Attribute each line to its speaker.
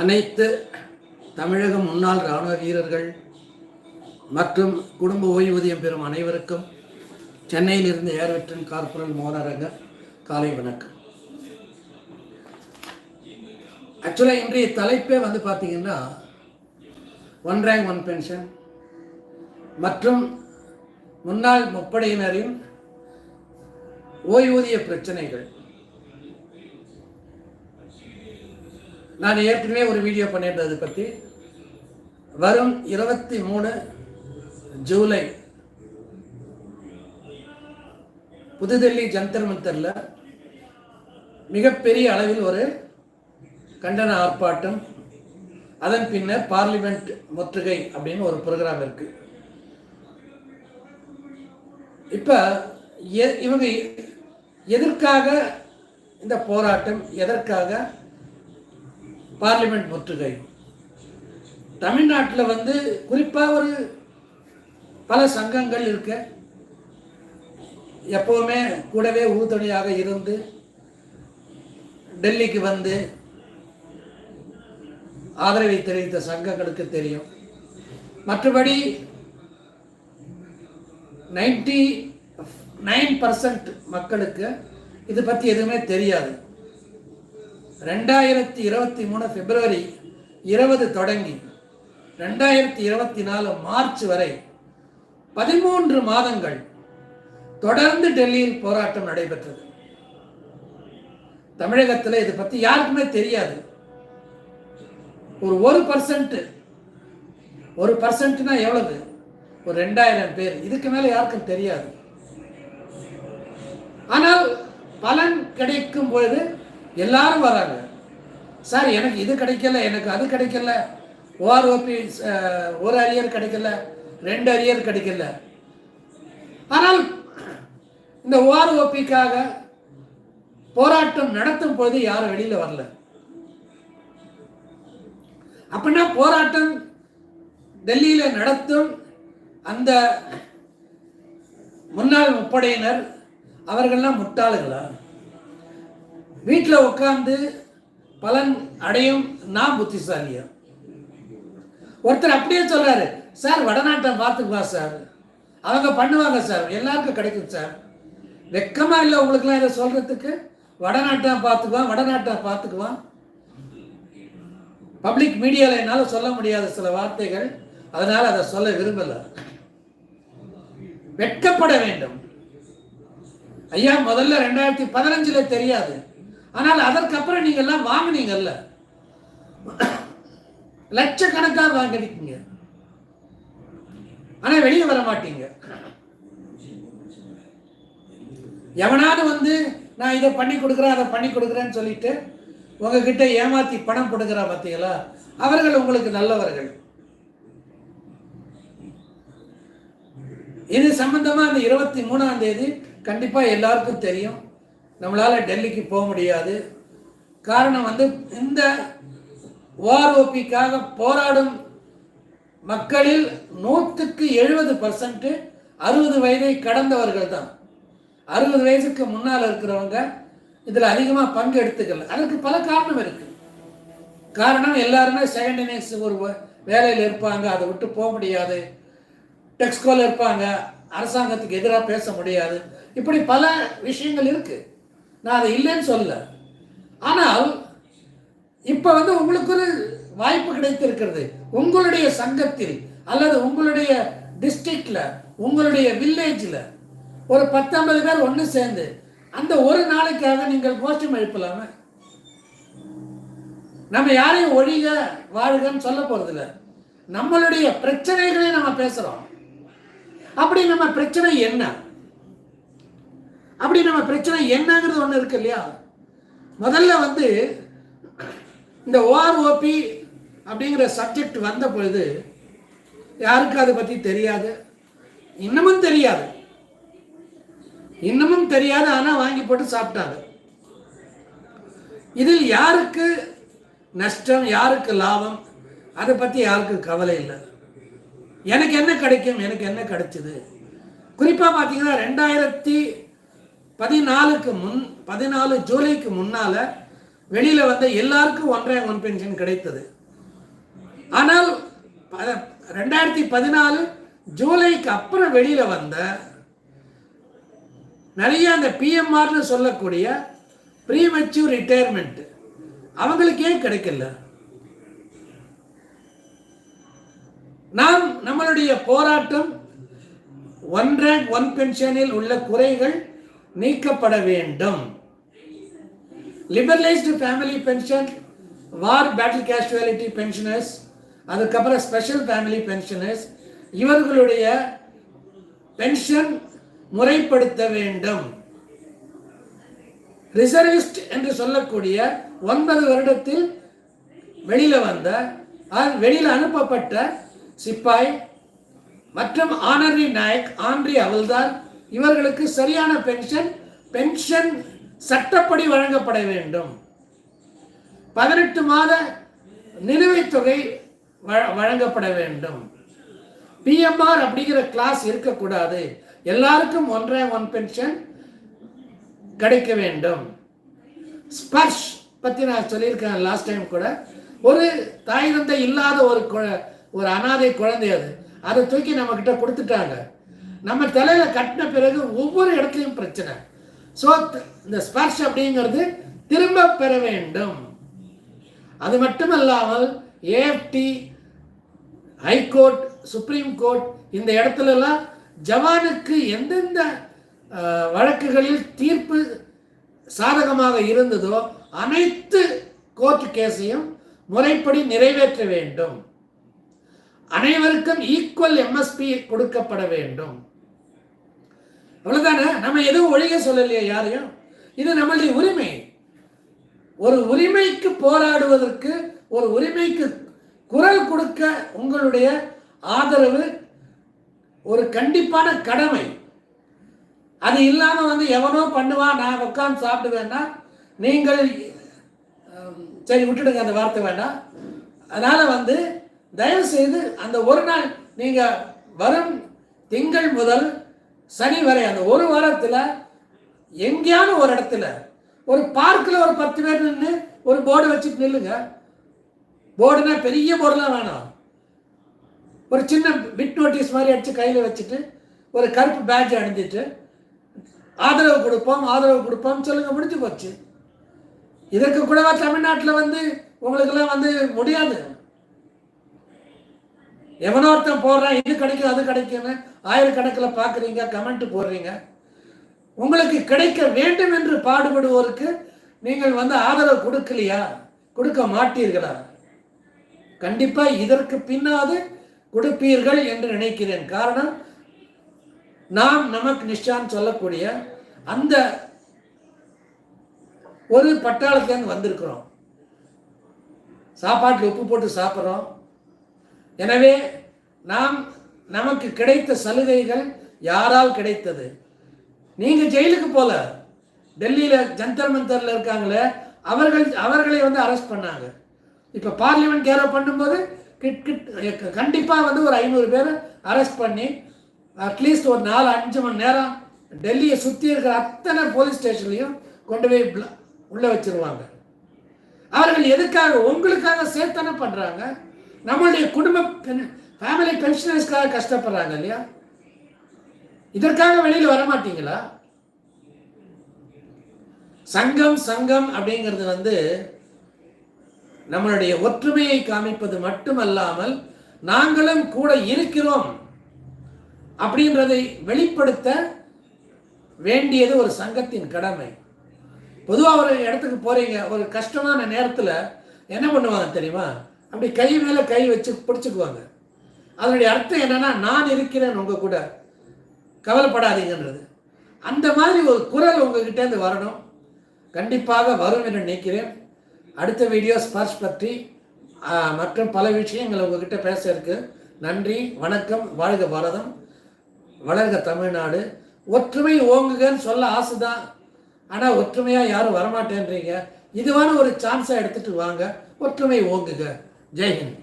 Speaker 1: அனைத்து தமிழக முன்னாள் இராணுவ வீரர்கள் மற்றும் குடும்ப ஓய்வூதியம் பெறும் அனைவருக்கும் சென்னையிலிருந்து ஏர் வெட்டன் கார்பரல் மோனரங்க காலை வணக்கம். ஆக்சுவலாக இன்றைய தலைப்பே வந்து பார்த்தீங்கன்னா ஒன் ரேங்க் ஒன் பென்ஷன் மற்றும் முன்னாள் முப்படையினரின் ஓய்வூதிய பிரச்சனைகள். நான் ஏற்கனவே ஒரு வீடியோ பண்ணியிருந்தேன் அதை பற்றி வரும் இருபத்தி மூணு ஜூலை புதுடெல்லி ஜந்தர் மந்தரில் மிகப்பெரிய அளவில் ஒரு கண்டன ஆர்ப்பாட்டம். அதன் பின்னர் பார்லிமெண்ட் முற்றுகை அப்படின்னு ஒரு ப்ரோக்ராம் இருக்கு. இப்போ இவங்க எதற்காக இந்த போராட்டம்? எதற்காக? பார்லிமெண்ட் முற்றுகை. தமிழ்நாட்டில் வந்து குறிப்பாக ஒரு பல சங்கங்கள் இருக்க. எப்போவுமே கூடவே உறுதுணையாக இருந்து டெல்லிக்கு வந்து ஆதரவை தெரிவித்த சங்கங்களுக்கு தெரியும். மற்றபடி நைன்டி நைன் பர்சன்ட் மக்களுக்கு இது பற்றி எதுவுமே தெரியாது. ரெண்டாயிரத்தி இருபத்தி மூணு பிப்ரவரி இருபது தொடங்கி ரெண்டாயிரத்தி இருபத்தி நாலு மார்ச் வரை பதிமூன்று மாதங்கள் தொடர்ந்து டெல்லியில் போராட்டம் நடைபெற்றது. தமிழகத்தில் இதை பற்றி யாருக்குமே தெரியாது. ஒரு ஒரு பர்சன்ட் ஒரு பர்சன்ட்னா எவ்வளவு? ஒரு ரெண்டாயிரம் பேர். இதுக்கு மேலே யாருக்கும் தெரியாது. ஆனால் பலன் கிடைக்கும் பொழுது எல்லாரும் வராங்க. சார் எனக்கு இது கிடைக்கல எனக்கு அது கிடைக்கல. ஓஆர்ஓபி ஒரு அரியர் கிடைக்கல ரெண்டு அரியர் கிடைக்கல. ஆனால் இந்த ஓஆர்ஓபிக்காக போராட்டம் நடத்தும் பொழுது யாரும் வெளியில் வரல. அப்படின்னா போராட்டம் டெல்லியில் நடத்தும் அந்த முன்னாள் முப்படையினர் அவர்கள்லாம் முட்டாளுங்களா வீட்டில் உட்காந்து பலன் அடையும். நான் புத்திசாலியா? ஒருத்தர் அப்படியே சொல்கிறாரு சார் வடநாட்டை பார்த்துக்குவா சார். அவங்க பண்ணுவாங்க சார். எல்லாருக்கும் கிடைக்கும் சார். வெக்கமாக இல்லை உங்களுக்குலாம் இதை சொல்கிறதுக்கு வடநாட்டை பார்த்துக்குவான் வடநாட்டை பார்த்துக்குவான் பப்ளிக் மீடியாவில் என்னால் சொல்ல முடியாத சில வார்த்தைகள் அதனால் அதை சொல்ல விரும்பலை. வெட்கப்பட வேண்டும். ஐயா முதல்ல ரெண்டாயிரத்தி பதினஞ்சில் தெரியாது. ஆனால் அதற்கப்புறம் நீங்க எல்லாம் வாங்கினீங்கல்ல. லட்சக்கணக்காக வாங்கிருக்கீங்க ஆனா வெளியே வர மாட்டீங்க. எவனாவது வந்து நான் இதை பண்ணி கொடுக்குறேன் அதை பண்ணி கொடுக்குறேன்னு சொல்லிட்டு உங்ககிட்ட ஏமாத்தி பணம் கொடுக்குறா பார்த்தீங்களா? அவர்கள் உங்களுக்கு நல்லவர்கள். இது சம்பந்தமா அந்த இருபத்தி மூணாம் தேதி கண்டிப்பா எல்லாருக்கும் தெரியும். நம்மளால் டெல்லிக்கு போக முடியாது. காரணம் வந்து இந்த ஓஆர்ஓபிக்காக போராடும் மக்களில் நூற்றுக்கு எழுபது பர்சன்ட்டு அறுபது வயதை கடந்தவர்கள் தான். அறுபது வயதுக்கு முன்னால் இருக்கிறவங்க இதில் அதிகமாக பங்கு எடுத்துக்கல. அதற்கு பல காரணம் இருக்குது காரணம் எல்லாருமே செகண்ட் இன்னிங்ஸ் ஒரு வேலையில் இருப்பாங்க அதை விட்டு போக முடியாது. டெக்ஸ்கோவில் இருப்பாங்க அரசாங்கத்துக்கு எதிராக பேச முடியாது. இப்படி பல விஷயங்கள் இருக்குது நான் அதை இல்லைன்னு சொல்ல ஆனால் இப்போ வந்து உங்களுக்கு ஒரு வாய்ப்பு கிடைத்திருக்கிறது. உங்களுடைய சங்கத்தில் அல்லது உங்களுடைய டிஸ்ட்ரிக்ட்ல உங்களுடைய வில்லேஜில் ஒரு பத்தொன்பது பேர் ஒன்று சேர்ந்து அந்த ஒரு நாளைக்காக நீங்கள் கோஷ்டம் எழுப்பலாமே நம்ம யாரையும் ஒழிக வாழ்கன்னு சொல்ல போகிறதில்ல நம்மளுடைய பிரச்சனைகளை நம்ம பேசுகிறோம் அப்படி நம்ம பிரச்சனை என்ன? அப்படி நம்ம பிரச்சனை என்னங்கிறது ஒன்று இருக்கு இல்லையா? முதல்ல வந்து இந்த ஓஆர்ஓபி அப்படிங்கிற சப்ஜெக்ட் வந்த பொழுது யாருக்கும் அதை பற்றி தெரியாது? இன்னமும் தெரியாது. இன்னமும் தெரியாது ஆனால் வாங்கி போட்டு சாப்பிட்டாங்க. இதில் யாருக்கு நஷ்டம் யாருக்கு லாபம்? அதை பற்றி யாருக்கும் கவலை இல்லை. எனக்கு என்ன கிடைக்கும்? எனக்கு என்ன கிடைச்சிது? குறிப்பாக பார்த்தீங்கன்னா ரெண்டாயிரத்தி பதினாலுக்கு முன் பதினாலு ஜூலைக்கு முன்னால் வெளியில் வந்த எல்லாருக்கும் ஒன்றரை ஒன் பென்ஷன் கிடைத்தது. ஆனால் ரெண்டாயிரத்தி பதினாலு ஜூலைக்கு அப்புறம் வெளியில் வந்த நிறைய அந்த பிஎம்ஆர்னு சொல்லக்கூடிய ப்ரீமெச்சூர் ரிட்டையர்மெண்ட் அவங்களுக்கே கிடைக்கல. நாம் நம்மளுடைய போராட்டம் ஒன் ரேங்க் ஒன் பென்ஷனில் உள்ள குறைகள் நீக்கப்பட வேண்டும். Liberalised family pension war battle casualty pensioners அதுக்கப்புறம் ஸ்பெஷல் ஃபேமிலி பென்ஷனர்ஸ் இவர்களுடைய பென்ஷன் முறைப்படுத்த வேண்டும். ரிசர்விஸ்ட் என்று சொல்லக்கூடிய ஒன்பது வருடத்தில் வெளியில வந்த வெளியில் அனுப்பப்பட்ட சிப்பாய் மற்றும் ஆனரி நாயக் ஆன்றி அவல்தார் இவர்களுக்கு சரியான பென்ஷன் பென்ஷன் சட்டப்படி வழங்கப்பட வேண்டும். பதினெட்டு மாத நிலுவைத் தொகை வழங்கப்பட வேண்டும். பிஎம்ஆர் அப்படிங்கிற கிளாஸ் இருக்கக்கூடாது. எல்லாருக்கும் ஒன்றரை ஒன் பென்ஷன் கிடைக்க வேண்டும். ஸ்பர்ஷ் பற்றி நான் சொல்லியிருக்கேன் லாஸ்ட் டைம் கூட. ஒரு தாய் தந்தை இல்லாத ஒரு குழ- ஒரு அனாதை குழந்தை அது. அதை தூக்கி நம்மக்கிட்ட கொடுத்துட்டாங்க. நம்ம தலையில கட்டின பிறகு ஒவ்வொரு இடத்துலையும் பிரச்சனை. ஸோ இந்த ஸ்பர்ஷ் அப்படிங்கிறது திரும்ப பெற வேண்டும். அது மட்டுமல்லாமல் ஏஎஃப்டி ஹைகோர்ட் சுப்ரீம் கோர்ட் இந்த இடத்துலலாம் ஜவானுக்கு எந்தெந்த வழக்குகளில் தீர்ப்பு சாதகமாக இருந்ததோ அனைத்து கோர்ட் கேஸையும் முறைப்படி நிறைவேற்ற வேண்டும். அனைவருக்கும் ஈக்குவல் எம்எஸ்பி கொடுக்கப்பட வேண்டும். அவ்வளவுதானே? நம்ம எதுவும் ஒழிக சொல்லலையே யாரையும் இது நம்மளுடைய உரிமை. ஒரு உரிமைக்கு போராடுவதற்கு ஒரு உரிமைக்கு குரல் கொடுக்க உங்களுடைய ஆதரவு ஒரு கண்டிப்பான கடமை. அது இல்லாமல் வந்து எவனோ பண்ணுவான் நான் உட்காந்து சாப்பிடுவேன்னா நீங்கள் சரி விட்டுடுங்க அந்த வார்த்தை வேண்டாம். அதனால் வந்து தயவு செய்து அந்த ஒரு நாள் நீங்கள் வரும் திங்கள் முதல் சனி வரை அந்த ஒரு வாரத்தில் எங்கேயாவது ஒரு இடத்துல ஒரு பார்க்கில் ஒரு பத்து பேர் நின்று ஒரு போர்டு வச்சுட்டு நில்லுங்க. போர்டுனா பெரிய போர்டுலாம் வேணாம். ஒரு சின்ன பிட் நோட்டீஸ் மாதிரி அடித்து கையில் வச்சுட்டு ஒரு கருப்பு பேட்ச் அணிஞ்சிட்டு ஆதரவு கொடுப்போம் ஆதரவு கொடுப்போம் சொல்லுங்க முடிஞ்சு போச்சு. இதற்கு கூடவா தமிழ்நாட்டில் வந்து உங்களுக்கெல்லாம் வந்து முடியாது. எவனோ ஒருத்தன் போடுறான் இது கிடைக்கும் அது கிடைக்குன்னு ஆயிரக்கணக்கில் பார்க்குறீங்க கமெண்ட் போடுறீங்க. உங்களுக்கு கிடைக்க வேண்டும் என்று பாடுபடுவோருக்கு நீங்கள் வந்து ஆதரவு கொடுக்கலையா? கொடுக்க மாட்டீர்களா? கண்டிப்பா இதற்கு பின்னாது கொடுப்பீர்கள் என்று நினைக்கிறேன். காரணம் நாம் நமக்கு நிஷ்டான் சொல்லக்கூடிய அந்த ஒரு பட்டாளத்திலேருந்து வந்திருக்கிறோம். சாப்பாட்டில் உப்பு போட்டு சாப்பிட்றோம். எனவே நாம் நமக்கு கிடைத்த சலுகைகள் யாரால் கிடைத்தது? நீங்கள் ஜெயிலுக்கு போல. டெல்லியில் ஜந்தர் மந்தரில் இருக்காங்களே அவர்கள் அவர்களை வந்து அரெஸ்ட் பண்ணாங்க. இப்போ பார்லிமெண்ட் கேரோ பண்ணும்போது கிட் கிட் கண்டிப்பாக வந்து ஒரு ஐநூறு பேர் அரெஸ்ட் பண்ணி அட்லீஸ்ட் ஒரு நாலு அஞ்சு மணி நேரம் டெல்லியை சுற்றி இருக்கிற அத்தனை போலீஸ் ஸ்டேஷன்லையும் கொண்டு போய் உள்ளே வச்சிருவாங்க. அவர்கள் எதுக்காக உங்களுக்காக சேர்த்தனை பண்ணுறாங்க நம்மளுடைய குடும்ப ஃபேமிலி பென்ஷனர்ஸ்க்காக கஷ்டப்படுறாங்க இல்லையா? இதற்காக வெளியில் வர மாட்டீங்களா? சங்கம் சங்கம் அப்படிங்கிறது வந்து நம்மளுடைய ஒற்றுமையை காமிப்பது மட்டுமல்லாமல் நாங்களும் கூட இருக்கிறோம் அப்படின்றதை வெளிப்படுத்த வேண்டியது ஒரு சங்கத்தின் கடமை. பொதுவாக ஒரு இடத்துக்கு போறீங்க ஒரு கஷ்டமான நேரத்தில் என்ன பண்ணுவாங்க தெரியுமா? அப்படி கை மேலே கை வச்சு பிடிச்சிக்குவாங்க. அதனுடைய அர்த்தம் என்னன்னா நான் இருக்கிறேன் உங்கள் கூட. கவலைப்படாதீங்கன்றது. அந்த மாதிரி ஒரு குரல் உங்ககிட்டேருந்து வரணும். கண்டிப்பாக வரும் என்று நினைக்கிறேன். அடுத்த வீடியோ ஸ்பர்ஷ் பற்றி மற்றும் பல விஷயங்கள் உங்ககிட்ட பேச இருக்கு. நன்றி வணக்கம் வாழ்க பாரதம் வளர்க தமிழ்நாடு. ஒற்றுமை ஓங்குகன்னு சொல்ல ஆசைதான். ஆனால் ஒற்றுமையாக யாரும் வரமாட்டேன்றீங்க. இதுவான ஒரு சான்ஸாக எடுத்துகிட்டு வாங்க. ஒற்றுமை ஓங்குக. జై హింద్